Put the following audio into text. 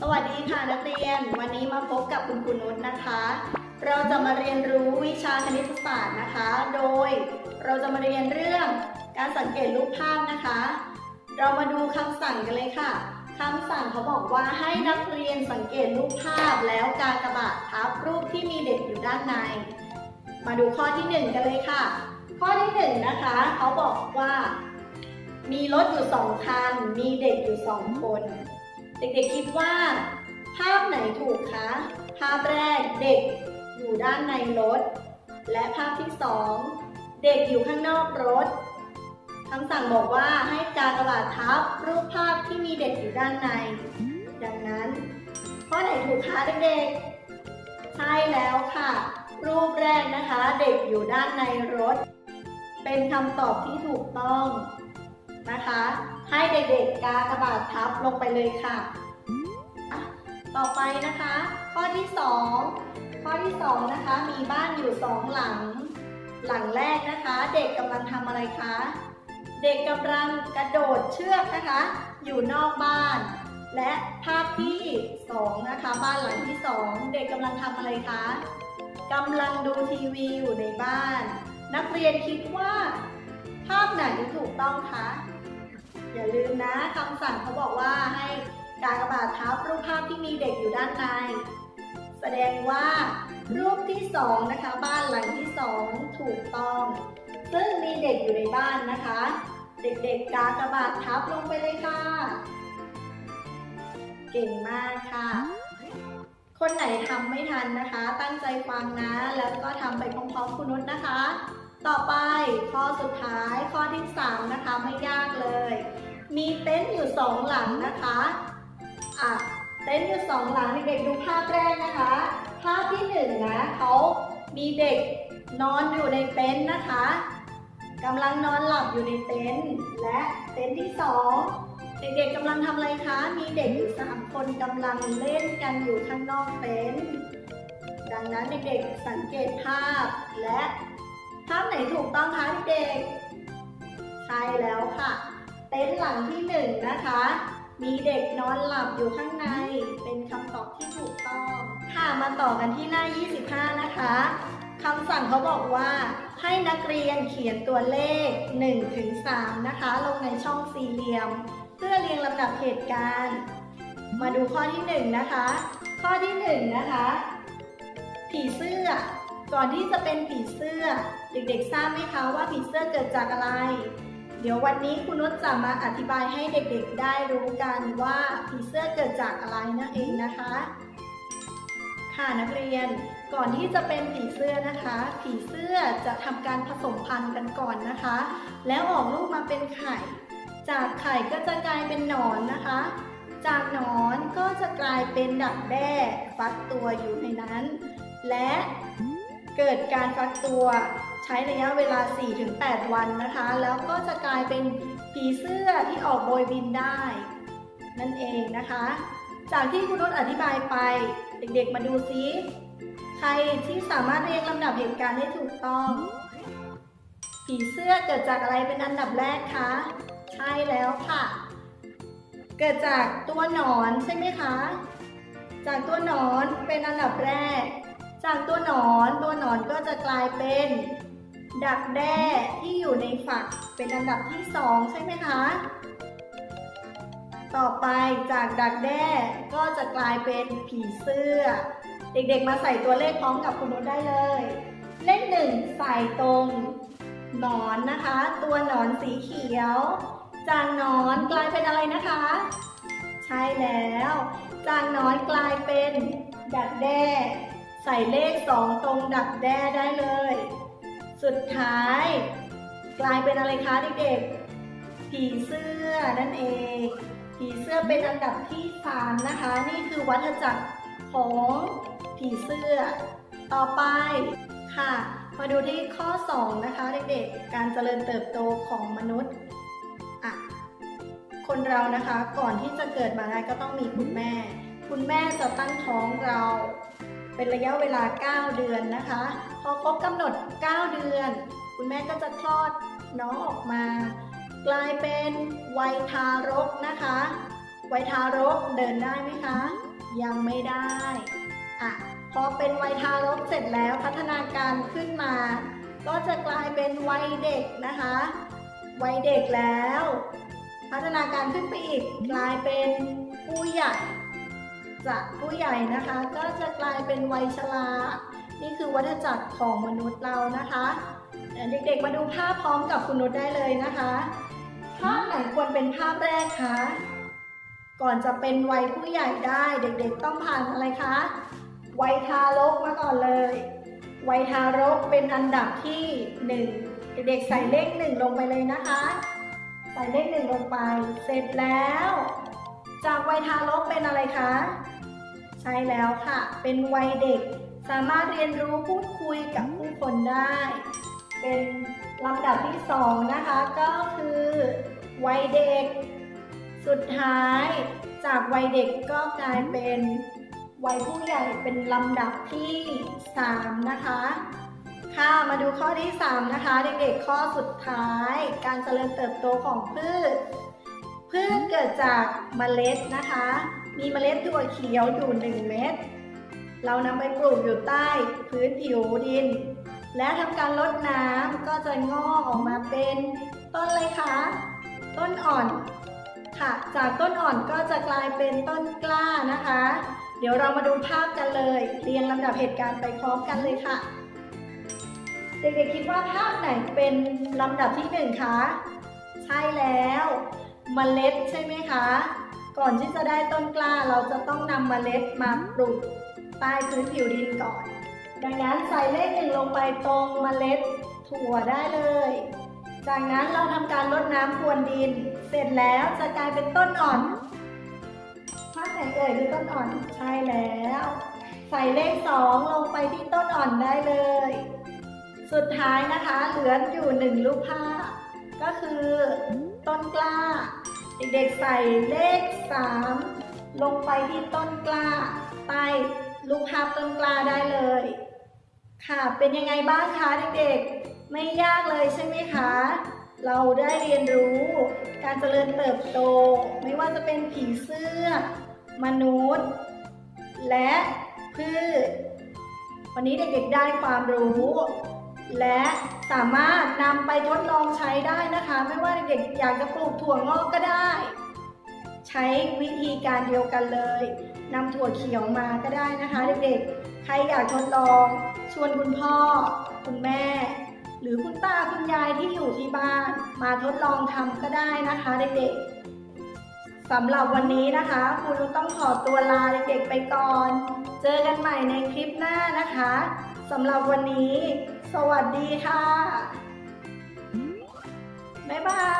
สวัสดีค่ะนักเรียน วันนี้มาพบกับคุณครูนุชนะคะ เราจะมาเรียนรู้วิชาคณิตศาสตร์นะคะ โดยเราจะมาเรียนเรื่องการสังเกตรูปภาพนะคะ เรามาดูคำสั่งกันเลยค่ะคำสั่งเขาบอกว่าให้นักเรียนสังเกตรูปภาพแล้วกากบาททับรูปที่มีเด็กอยู่ด้านใน มาดูข้อที่หนึ่งกันเลยค่ะ ข้อที่หนึ่งนะคะเขาบอกว่า มีรถอยู่สองคัน มีเด็กอยู่สองคน เด็กๆคิดว่า ภาพไหนถูกคะ ภาพแรกเด็กอยู่ด้านในรถ และภาพที่สองเด็กอยู่ข้างนอกรถคำสั่งบอกว่าให้กากบาททับรูปภาพที่มีเด็กอยู่ด้านใน ดังนั้นข้อไหนถูกคะเด็กๆ ใช่แล้วค่ะ รูปแรกนะคะ เด็กอยู่ด้านในรถ เป็นคำตอบที่ถูกต้อง นะคะ ให้เด็กๆกากระบาททับลงไปเลยค่ะ ต่อไปนะคะ ข้อที่ 2 ข้อที่ 2 นะคะ มีบ้านอยู่สองหลัง หลังแรกนะคะ เด็กกำลังทำอะไรคะ เด็กกำลังกระโดดเชือกนะคะ อยู่นอกบ้าน และภาพที่ 2 นะคะ บ้านหลังที่ 2 เด็กกำลังทำอะไรคะกำลังดูทีวีอยู่ในบ้าน นักเรียนคิดว่า ภาพไหนถูกต้องคะ อย่าลืมนะคำสั่งเขาบอกว่าให้กากบาททับรูปภาพที่มีเด็กอยู่ด้านใน แสดงว่า รูปที่สองนะคะ บ้านหลังที่สองถูกต้อง ซึ่งมีเด็กอยู่ในบ้านนะคะ เด็กๆกากบาททับลงไปเลยค่ะ เก่งมากค่ะ คนไหนทำไม่ทันนะคะ ตั้งใจฟังนะ แล้วก็ทำไปพร้อมๆคุณนุชนะคะ ต่อไปข้อสุดท้ายข้อที่3นะคะไม่ยากเลย มีเต็นท์อยู่สองหลังนะคะอะเต็นท์อยู่สองหลังเด็กๆดูภาพแรกนะคะ ภาพที่หนึ่งนะเขามีเด็กนอนอยู่ในเต็นท์นะคะกำลังนอนหลับอยู่ในเต็นท์และเต็นท์ที่สองเด็กๆกำลังทำอะไรคะ มีเด็กอยู่สามคนกำลังเล่นกันอยู่ข้างนอกเต็นท์ดังนั้นเด็กๆสังเกตภาพและ ภาพไหนถูกต้องคะเด็กใช่แล้วค่ะ เต็นท์หลังที่หนึ่งนะคะ มีเด็กนอนหลับอยู่ข้างใน เป็นคำตอบที่ถูกต้อง ค่ะมาต่อกันที่หน้า 25 นะคะคำสั่งเขาบอกว่าให้นักเรียนเขียนตัวเลข 1 ถึง 3 นะคะ ลงในช่องสี่เหลี่ยม เพื่อเรียงลำดับเหตุการณ์ มาดูข้อที่ 1 นะคะ ข้อที่ 1 นะคะ ผีเสื้อ ก่อนที่จะเป็นผีเสื้อ เด็กๆ ทราบไหมคะว่าผีเสื้อเกิดจากอะไร เดี๋ยววันนี้คุณนุชจะมาอธิบายให้เด็กๆ ได้รู้กันว่าผีเสื้อเกิดจากอะไรนั่นเองนะคะ ค่ะนักเรียน ก่อนที่จะเป็นผีเสื้อนะคะ ผีเสื้อจะทำการผสมพันธุ์กันก่อนนะคะ แล้วออกลูกมาเป็นไข่ จากไข่ก็จะกลายเป็นหนอนนะคะ จากหนอนก็จะกลายเป็นดักแด้ฟักตัวอยู่ในนั้น และเกิดการฟักตัว ช้ระยะเวลา 4-8 วันนะคะ แล้วก็จะกลายเป็นผีเสื้อที่ออกโบยบินได้ นั่นเองนะคะ จากที่คุณนุชอธิบายไป เด็กๆมาดูซิใครที่สามารถเรียงลำดับเหตุการณ์ได้ถูกต้อง ผีเสื้อเกิดจากอะไรเป็นอันดับแรกคะใช่แล้วค่ะ เกิดจากตัวหนอนใช่ไหมคะ จากตัวหนอนเป็นอันดับแรกจากตัวหนอนตัวหนอนก็จะกลายเป็น ดักแด้ที่อยู่ในฝักเป็นอันดับที่สองใช่ไหมคะ ต่อไปจากดักแด้ก็จะกลายเป็นผีเสื้อ เด็กๆมาใส่ตัวเลขพร้อมกับคุณนุชได้เลย เลขหนึ่งใส่ตรงหนอนนะคะ ตัวหนอนสีเขียว จากหนอนกลายเป็นอะไรนะคะ ใช่แล้ว จากหนอนกลายเป็นดักแด้ ใส่เลขสองตรงดักแด้ได้เลย สุดท้าย กลายเป็นอะไรคะเด็กๆ ผีเสื้อนั่นเอง ผีเสื้อเป็นอันดับที่สามนะคะ นี่คือวัฏจักรของผีเสื้อ ต่อไปค่ะ มาดูที่ข้อ 2 นะคะเด็กๆ การเจริญเติบโตของมนุษย์อะคนเรานะคะก่อนที่จะเกิดมาได้ก็ต้องมีคุณแม่ คุณแม่จะตั้งท้องเรา เป็นระยะเวลา 9 เดือนนะคะ พอครบกำหนด 9 เดือน คุณแม่ก็จะคลอดน้องออกมา กลายเป็นวัยทารกนะคะวัยทารกเดินได้ไหมคะ ยังไม่ได้อะพอเป็นวัยทารกเสร็จแล้วพัฒนาการขึ้นมา ก็จะกลายเป็นวัยเด็กนะคะวัยเด็กแล้ว พัฒนาการขึ้นไปอีกกลายเป็นผู้ใหญ่ จากผู้ใหญ่นะคะก็จะกลายเป็นวัยชรา นี่คือวัฏจักรของมนุษย์เรานะคะ เด็กๆมาดูภาพพร้อมกับคุณนุชได้เลยนะคะ ภาพไหนควรเป็นภาพแรกคะ ก่อนจะเป็นวัยผู้ใหญ่ได้ เด็กๆต้องผ่านอะไรคะ วัยทารกมาก่อนเลย วัยทารกเป็นอันดับที่หนึ่งเด็กๆใส่เลขหนึ่งลงไปเลยนะคะ ใส่เลขหนึ่งลงไป เสร็จแล้ว จากวัยทารกเป็นอะไรคะ ใช่แล้วค่ะ เป็นวัยเด็ก สามารถเรียนรู้พูดคุยกับผู้คนได้ เป็นลำดับที่สองนะคะก็คือวัยเด็ก สุดท้ายจากวัยเด็กก็กลายเป็นวัยผู้ใหญ่เป็นลำดับที่สามนะคะ ค่ะมาดูข้อที่ 3 นะคะ เด็กๆข้อสุดท้าย การเจริญเติบโตของพืช พืชเกิดจากเมล็ดนะคะ มีเมล็ดถั่วเขียวอยู่ 1 เม็ด เรานำไปปลูกอยู่ใต้พื้นผิวดิน และทำการรดน้ำก็จะงอกออกมาเป็นต้นเลยคะต้นอ่อนค่ะ จากต้นอ่อนก็จะกลายเป็นต้นกล้านะคะ เดี๋ยวเรามาดูภาพกันเลย เรียงลำดับเหตุการณ์ไปพร้อมกันเลยค่ะ เด็กๆคิดว่าภาพไหนเป็นลำดับที่หนึ่งคะ ใช่แล้วเมล็ดใช่ไหมคะ ก่อนที่จะได้ต้นกล้าเราจะต้องนำเมล็ดมาปลูกใต้พื้นผิวดินก่อน ดังนั้นใส่เลขหนึ่งลงไปตรงเมล็ดถั่วได้เลย จากนั้นเราทำการรดน้ำพรวนดิน เสร็จแล้วจะกลายเป็นต้นอ่อนภาพไหนเอ่ยคือต้นอ่อนใช่แล้ว ใส่เลขสองลงไปที่ต้นอ่อนได้เลย สุดท้ายนะคะเหลืออยู่หนึ่งรูปภาพก็คือต้นกล้า เด็กๆใส่เลขสามลงไปที่ต้นกล้าใต้รูปภาพต้นกล้าได้เลย ค่ะเป็นยังไงบ้างคะเด็กๆ ไม่ยากเลยใช่ไหมคะ เราได้เรียนรู้การเจริญเติบโต ไม่ว่าจะเป็นผีเสื้อ มนุษย์ และพืชวันนี้เด็กๆได้ความรู้ และสามารถนำไปทดลองใช้ได้นะคะ ไม่ว่าเด็กอยากจะปลูกถั่วงอกก็ได้ ใช้วิธีการเดียวกันเลยนำถั่วเขียวมาก็ได้นะคะเด็กๆ ใครอยากทดลอง ชวนคุณพ่อ คุณแม่ หรือคุณตาคุณยายที่อยู่ที่บ้าน มาทดลองทำก็ได้นะคะเด็กๆสำหรับวันนี้นะคะครูนุชต้องขอตัวลาเด็กๆไปก่อน เจอกันใหม่ในคลิปหน้านะคะสำหรับวันนี้ สวัสดีค่ะ บ๊ายบาย